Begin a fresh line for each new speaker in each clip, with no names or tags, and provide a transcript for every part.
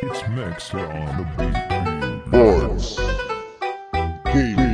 It's mixed on the beat.
Boards. Gaming.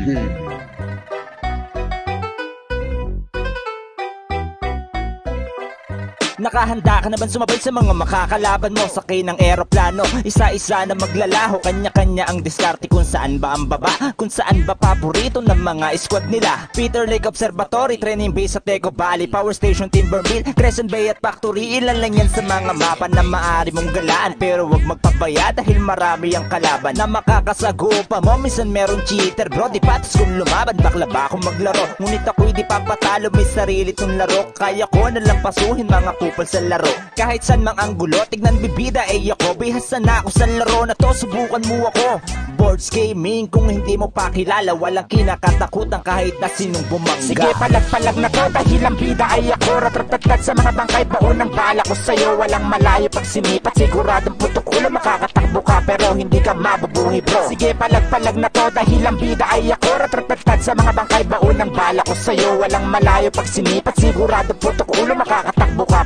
Nakahanda ka na ba sumabay sa mga makakalaban mo? Sakay ng eroplano Isa-isa na maglalaho. Kanya-kanya ang diskarte Kung saan ba ang baba Kung saan ba paborito ng mga squad nila. Peter Lake Observatory Training base sa Teco Valley Power Station Timbermill Crescent Bay at Factory. Ilan lang yan sa mga mapa na maaari mong galaan. Pero wag magpabaya Dahil marami ang kalaban Na makakasagupa mo. Minsan meron cheater bro Di patas kung lumaban. Bakla ba akong maglaro? Ngunit ako'y di papatalo. May sarili tong laro. Kaya ko na lang pasuhin mga kupal sa laro. Kahit saan mang anggulo Tignan bibida ay ako Bihasa na ako sa laro na to Subukan mo ako. Boards gaming Kung hindi mo pa kilala Walang kinakatakutan kahit na sinong bumangga.
Sige palag-palag na to dahil ang bida ay ako. Ratatatat sa mga bangkay baon ng bala ko sa'yo. Walang malayo pag sinipat Siguradong putok ulo makakatakbo ka Pero hindi ka mabubuhi bro. Sige palag-palag na to dahil ang bida ay ako. Ratatatat sa mga bangkay baon ng bala ko sa'yo. Walang malayo pag sinipat Siguradong putok ulo makakatakbo ka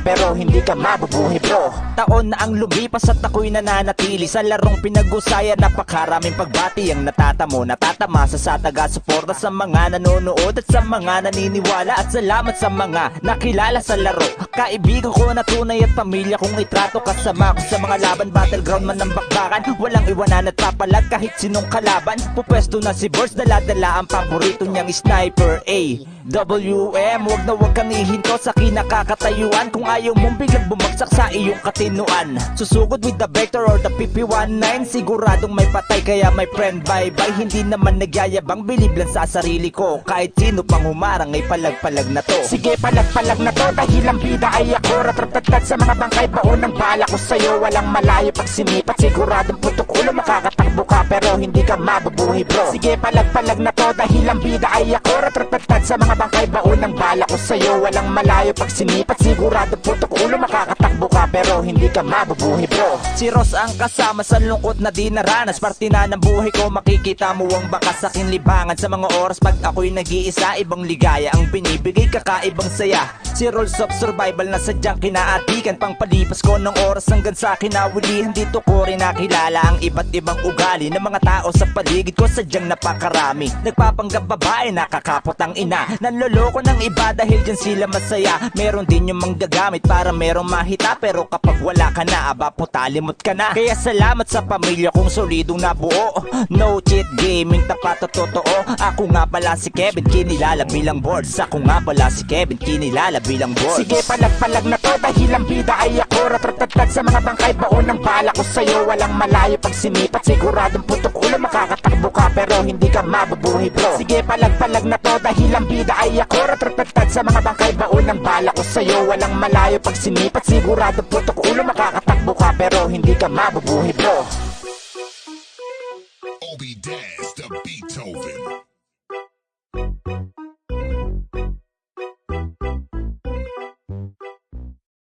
Pero hindi ka mabubuhi bro.
Taon na ang lumipas at ako'y nananatili. Sa larong pinag-usaya Napakaraming pagbati Ang natatamo, natatama sa sa taga-suporta Sa mga nanonood at sa mga naniniwala. At salamat sa mga nakilala sa laro. Kaibigan ko na tunay at pamilya kong itrato. Kasama ko sa mga laban Battleground man ng bakbakan. Walang iwanan at papalag kahit sinong kalaban. Pupwesto na si Burst Dala-dala ang paborito niyang sniper. A WM, wag na wag kang ihinto sa kinakakatayuan. Kung ayaw mong biglang bumagsak sa iyong katinuan. Susugod with the vector or the PP-19 Siguradong may patay kaya my friend bye bye Hindi naman nagyayabang bilib lang sa sarili ko. Kahit sino pang humarang ay palag-palag na to.
Sige palag-palag na to dahil ang bida ay ako. Ratatatat sa mga bangkay baon ng bala ko sa'yo. Walang malayo pag sinipat Siguradong putok ulo makakatakbo ka Pero hindi ka mabubuhi bro. Sige palag-palag na to dahil ang bida ay ako sa mga bangkay baon ng bala ko sa'yo. Walang malayo pag sinipat Siguradong putok ulo makakatakbo ka Pero hindi ka mabubuhi bro.
Si Ross ang kasama sa lungkot na di naranas. Na ng buhay ko makikita mo ang bakas sa aking libangan Sa mga oras pag ako'y nag-iisa Ibang ligaya ang binibigay kakaibang saya Rules of Survival na sadyang kinaatikan. Pang palipas ko ng oras hanggang sa kinawilihan Dito ko rin nakilala ang iba't ibang ugali Ng mga tao sa paligid ko. Sadyang napakarami. Nagpapanggap babae nakakapot ang ina. Nanloloko ng iba dahil dyan sila masaya. Meron din yung manggagamit para merong mahita. Pero kapag wala ka na aba putalimot ka na. Kaya salamat sa pamilya kong solidong nabuo. No cheat gaming tapat at totoo. Ako nga pala si Kevin kinilala bilang boards Ako nga pala si Kevin kinilala bilang boards
Sige palag-palag na to dahil ang bida ay ako. Ratatatat sa mga bangkay baon ng bala ko sa'yo. Walang malayo pag sinipat Siguradong putok ulo makakatakbo ka Pero hindi ka mabubuhi bro. Sige palag-palag na to dahil ang bida ay ako. Ratatatat sa mga bangkay baon ng bala ko sa'yo. Walang malayo pag sinipat Siguradong putok ulo makakatakbo ka Pero hindi ka mabubuhi bro